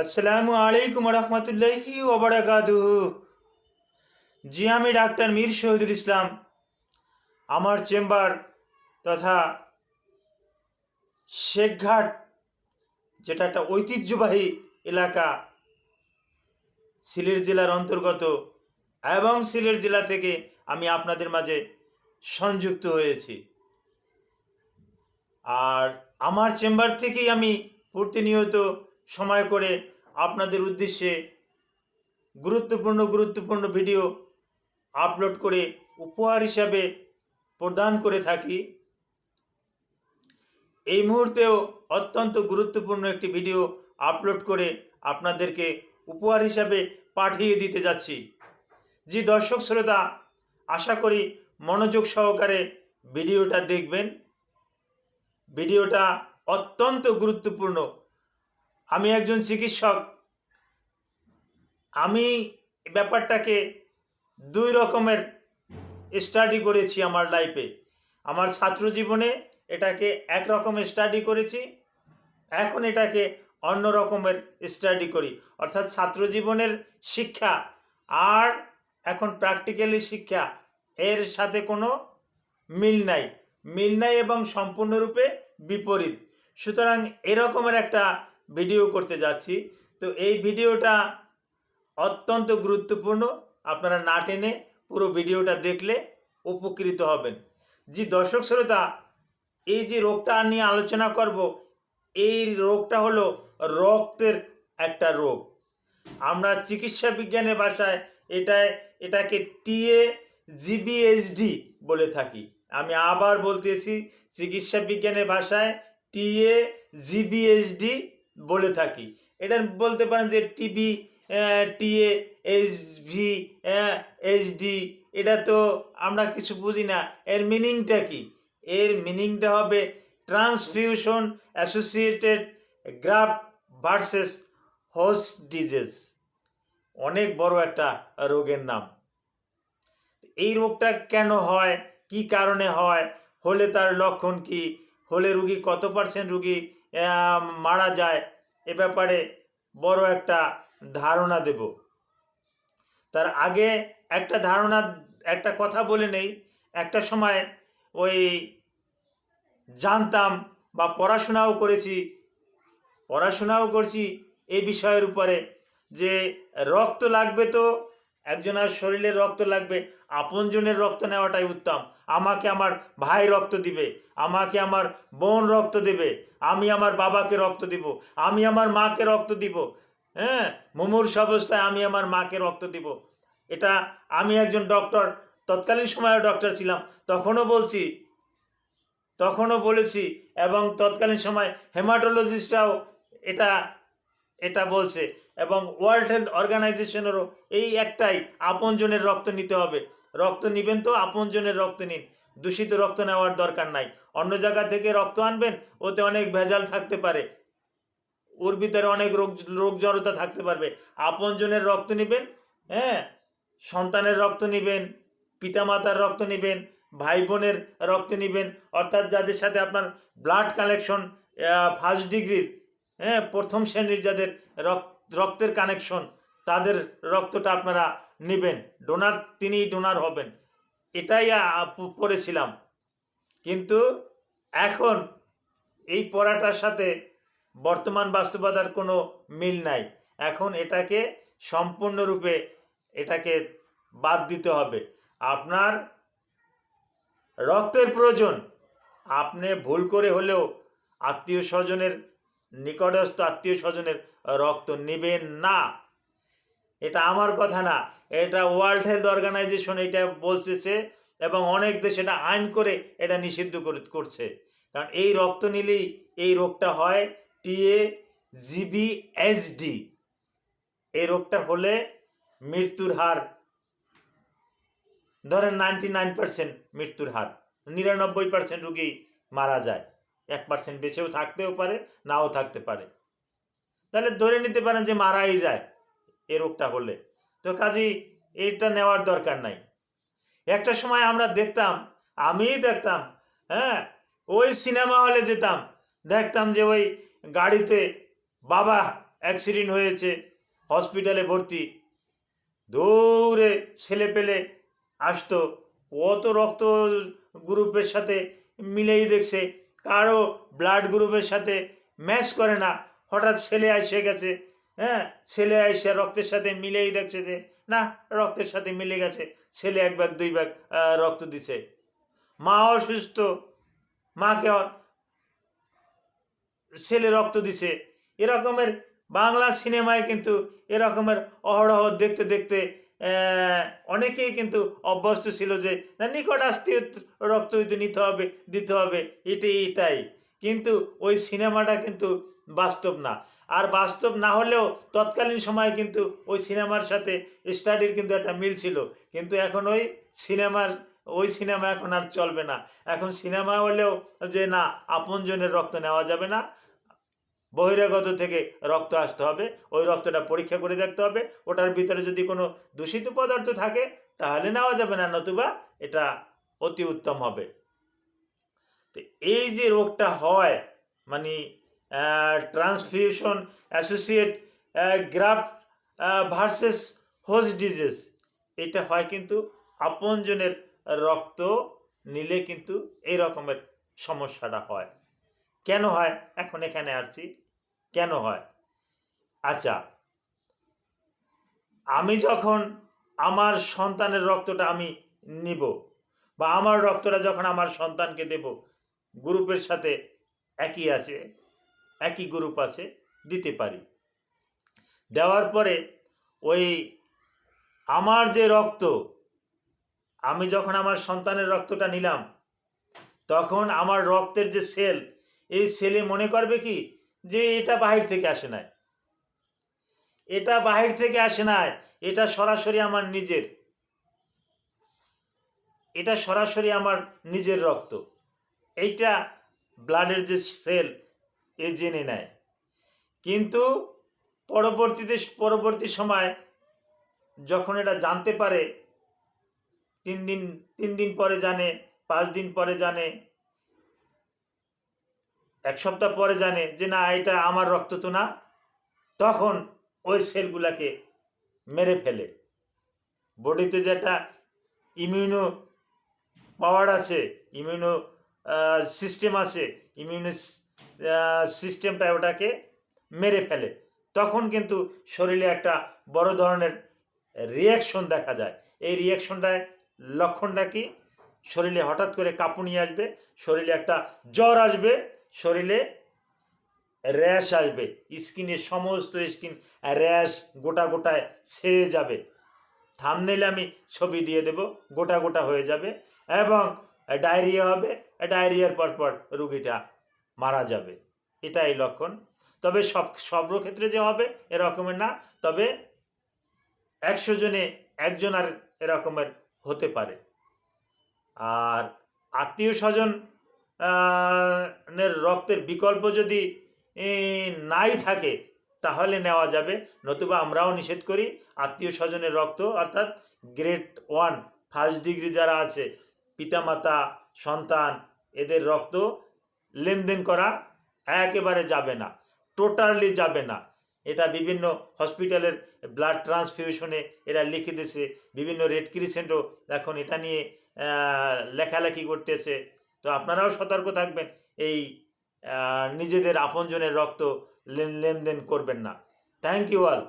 আসসালামু আলাইকুম রহমতুল্লাহি ওবরাকাতু জি আমি ডাক্তার মীর শহীদুল ইসলাম আমার চেম্বার তথা শেখঘাট যেটা একটা ঐতিহ্যবাহী এলাকা, সিলেট জেলার অন্তর্গত এবং সিলেট জেলা থেকে আমি আপনাদের মাঝে সংযুক্ত হয়েছি। আর আমার চেম্বার থেকেই আমি প্রতিনিয়ত সময় করে আপনাদের উদ্দেশ্যে গুরুত্বপূর্ণ গুরুত্বপূর্ণ ভিডিও আপলোড করে উপহার হিসাবে প্রদান করে থাকি। এই মুহূর্তেও অত্যন্ত গুরুত্বপূর্ণ একটি ভিডিও আপলোড করে আপনাদেরকে উপহার হিসাবে পাঠিয়ে দিতে যাচ্ছি। জি দর্শক শ্রোতা, আশা করি মনোযোগ সহকারে ভিডিওটা দেখবেন। ভিডিওটা অত্যন্ত গুরুত্বপূর্ণ আমি একজন চিকিৎসক। আমি ব্যাপারটাকে দুই রকমের স্টাডি করেছি আমার লাইফে আমার ছাত্র জীবনে এটাকে এক রকমের স্টাডি করেছি, এখন এটাকে অন্য রকমের স্টাডি করি। অর্থাৎ ছাত্র জীবনের শিক্ষা আর এখন প্র্যাকটিক্যালি শিক্ষা, এর সাথে কোনো মিল নাই। মিল নাই এবং সম্পূর্ণরূপে বিপরীত। সুতরাং এরকমের একটা ভিডিও করতে যাচ্ছি। তো এই ভিডিওটা অত্যন্ত গুরুত্বপূর্ণ। আপনারা না টেনে পুরো ভিডিওটা দেখলে উপকৃত হবেন। জি, দর্শক শ্রোতা, এই যে রোগটা নিয়ে আলোচনা করব, এই রোগটা হলো রক্তের একটা রোগ। আমরা চিকিৎসা বিজ্ঞানের ভাষায় এটায় এটাকে টিএ জিবিএসডি বলে থাকি। আমি আবার বলতেছি, চিকিৎসা বিজ্ঞানের ভাষায় টিএ জিবিএসডি বলে থাকি। এটা বলতে পারেন যে টিবি টিএ এইচভি এইচডি এটা তো আমরা কিছু বুঝি না। এর মিনিংটা কি? এর মিনিংটা হবে transfusion associated graft versus host disease অনেক বড় একটা রোগের নাম। এই রোগটা কেন হয়? কি কারণে হয়? হলে তার লক্ষণ কি? হলে রুগী কত পার্সেন্ট রুগী? মারা যায়, এ ব্যাপারে বড় একটা ধারণা দেব। তার আগে একটা ধারণা, একটা কথা বলে নেই। একটা সময় ওই জানতাম বা পড়াশোনাও করেছি, পড়াশোনাও করছি এই বিষয়ের উপরে যে রক্ত লাগবে তো একজনের শরীরে রক্ত লাগবে, আপনজনের রক্ত নেওয়াটাই উত্তম। আমাকে আমার ভাই রক্ত দিবে, আমাকে আমার বোন রক্ত দেবে, আমি আমার বাবাকে রক্ত দিব, আমি আমার মাকে রক্ত দিব। হ্যাঁ মুমূর্ষ অবস্থায় আমি আমার মাকে রক্ত দিব। এটা আমি একজন ডক্টর, তৎকালীন সময়ে ডক্টর ছিলাম, তখনও বলছি, তখনও বলেছি, এবং তৎকালীন সময় হেমাটোলজিস্টরাও এটা এটা বলছে। এবং ওয়ার্ল্ড হেলথ অর্গানাইজেশনেরও এই একটাই, আপনজনের রক্ত নিতে হবে। রক্ত নেবেন তো, আপনজনের রক্ত নিন। দূষিত রক্ত নেওয়ার দরকার নাই। অন্য জায়গা থেকে রক্ত আনবেন, ওতে অনেক ভেজাল থাকতে পারে। ওর ভিতরে অনেক রোগ রোগ জড়তা থাকতে পারবে। আপনজনের রক্ত নেবেন হ্যাঁ? সন্তানের রক্ত নেবেন, পিতামাতার রক্ত নেবেন ভাই বোনের রক্ত নেবেন। অর্থাৎ যাদের সাথে আপনার ব্লাড কালেকশন ফার্স্ট ডিগ্রির হ্যাঁ প্রথম শ্রেণির যাদের রক্ত, রক্তের কানেকশন তাদের রক্তটা আপনারা নেবেন। ডোনার তিনিই ডোনার হবেন। এটাই পড়েছিলাম কিন্তু এখন এই পড়াটার সাথে বর্তমান বাস্তবতার কোনো মিল নাই। এখন এটাকে সম্পূর্ণরূপে এটাকে বাদ দিতে হবে। আপনার রক্তের প্রয়োজন। আপনি ভুল করে হলেও আত্মীয় স্বজনের নিকটস্থ আত্মীয় স্বজনের রক্ত নেবেন না। এটা আমার কথা না, এটা ওয়ার্ল্ড হেলথ অর্গানাইজেশন এটা বলতেছে এবং অনেক দেশ এটা আইন করে এটা নিষিদ্ধ করে করছে। কারণ এই রক্ত নিলেই এই রোগটা হয় টিএ জিবি এসডি এই রোগটা হলে মৃত্যুর হার ধরেন নাইনটি নাইন পার্সেন্ট মৃত্যুর হার, নিরানব্বই পার্সেন্ট রুগী মারা যায়। এক পার্সেন্ট বেঁচেও থাকতেও পারে, নাও থাকতে পারে। তাহলে ধরে নিতে পারেন যে মারাই যায়, এ রোগটা হলে। তো কাজেই এটা নেওয়ার দরকার নাই। একটা সময় আমরা দেখতাম, আমিই দেখতাম হ্যাঁ ওই সিনেমা হলে যেতাম, দেখতাম যে ওই গাড়িতে বাবা অ্যাক্সিডেন্ট হয়েছে হসপিটালে ভর্তি। দৌড়ে ছেলে পেলে আসতো কত রক্ত গ্রুপের সাথে মিলেই দেখছে। কারও ব্লাড গ্রুপের সাথে ম্যাচ করে না। হঠাৎ ছেলে এসে গেছে হ্যাঁ? ছেলে এসে রক্তের সাথে মিলেই দেখছে যে, না, রক্তের সাথে মিলে গেছে। ছেলে এক ব্যাগ দুই ব্যাগ রক্ত দিছে। মা অসুস্থ। মাকে ছেলে রক্ত দিছে। এরকমের বাংলা সিনেমায় কিন্তু এরকমের অহরহ দেখতে দেখতে অনেকেই কিন্তু অভ্যস্ত ছিল যে, না, নিকট আত্মীয় রক্ত নিতে হবে, দিতে হবে। এটাই এটাই কিন্তু ওই সিনেমাটা কিন্তু বাস্তব না। আর বাস্তব না হলেও তৎকালীন সময়ে কিন্তু ওই সিনেমার সাথে স্টাডির কিন্তু একটা মিল ছিল। কিন্তু এখন ওই সিনেমার, ওই সিনেমা এখন আর চলবে না। এখন সিনেমা হলেও যে, না, আপনজনের রক্ত নেওয়া যাবে না। বহিরাগত থেকে রক্ত আসতে হবে। ওই রক্তটা পরীক্ষা করে দেখতে হবে। ওটার ভিতরে যদি কোনো দূষিত পদার্থ থাকে, তাহলে নেওয়া যাবে না, নতুবা এটা অতি উত্তম হবে। তো এই যে রোগটা হয় মানে transfusion associate graft versus host disease এটা হয় কিন্তু আপনজনের রক্ত নিলে কিন্তু এই রকমের সমস্যাটা হয়। কেন হয়? এখন এখানে আসছি। কেন হয়? আচ্ছা আমি যখন আমার সন্তানের রক্তটা আমি নিব বা আমার রক্তটা যখন আমার সন্তানকে দেব, গ্রুপের সাথে একই আছে, একই গ্রুপ আছে, দিতে পারি। দেওয়ার পরে ওই আমার যে রক্ত, আমি যখন আমার সন্তানের রক্তটা নিলাম, তখন আমার রক্তের যে সেল এই সেলে মনে করবে কি যে এটা বাহির থেকে আসে নাই। এটা বাহির থেকে আসে নাই, এটা সরাসরি আমার নিজের। এটা সরাসরি আমার নিজের রক্ত। এইটা ব্লাডের যে সেল, এ জেনে নেয়। কিন্তু পরবর্তীতে, পরবর্তী সময় যখন এটা জানতে পারে, তিন দিন তিন দিন পরে জানে, পাঁচ দিন পরে জানে এক সপ্তাহ পরে জানে যে না, এটা আমার রক্ত তো না। তখন ওই সেলগুলাকে মেরে ফেলে। বডিতে যেটা ইমিউনো পাওয়ার আছে, ইমিউনো সিস্টেম আছে, ইমিউনো সিস্টেমটা ওটাকে মেরে ফেলে। তখন কিন্তু শরীরে একটা বড় ধরনের রিয়াকশন দেখা যায়। এই রিয়াকশনটায় লক্ষণটা কি? শরীরে হঠাৎ করে কাঁপুনি আসবে, শরীরে একটা জ্বর আসবে শরীরে র্যাশ আসবে, স্কিনের সমস্ত স্কিন র্যাশ গোটা গোটায় ছেড়ে যাবে। থামনেলে আমি ছবি দিয়ে দেব, গোটা গোটা হয়ে যাবে এবং ডায়রিয়া হবে ডায়রিয়ার পর পর রুগীটা মারা যাবে। এটাই লক্ষণ। তবে সব সব ক্ষেত্রে যে হবে এরকমের না, তবে একশো জনে একজন আর এরকমের হতে পারে। আর আত্মীয় স্বজন রক্তের বিকল্প যদি নাই থাকে, তাহলে নেওয়া যাবে। নতুবা আমরাও নিষেধ করি, আত্মীয় স্বজনের রক্ত, অর্থাৎ গ্রেড ওয়ান, ফার্স্ট ডিগ্রি যারা আছে, পিতামাতা, সন্তান, এদের রক্ত লেনদেন করা একেবারে যাবে না, টোটালি যাবে না। এটা বিভিন্ন হসপিটালের ব্লাড ট্রান্সফিউশনে এরা লিখে দিয়েছে, বিভিন্ন রেড ক্রিসেন্টও এখন এটা নিয়ে লেখালেখি করতেছে। তো আপনারাও সতর্ক থাকবেন, এই নিজেদের আপনজনের রক্ত লেন, লেনদেন করবেন না। Thank you all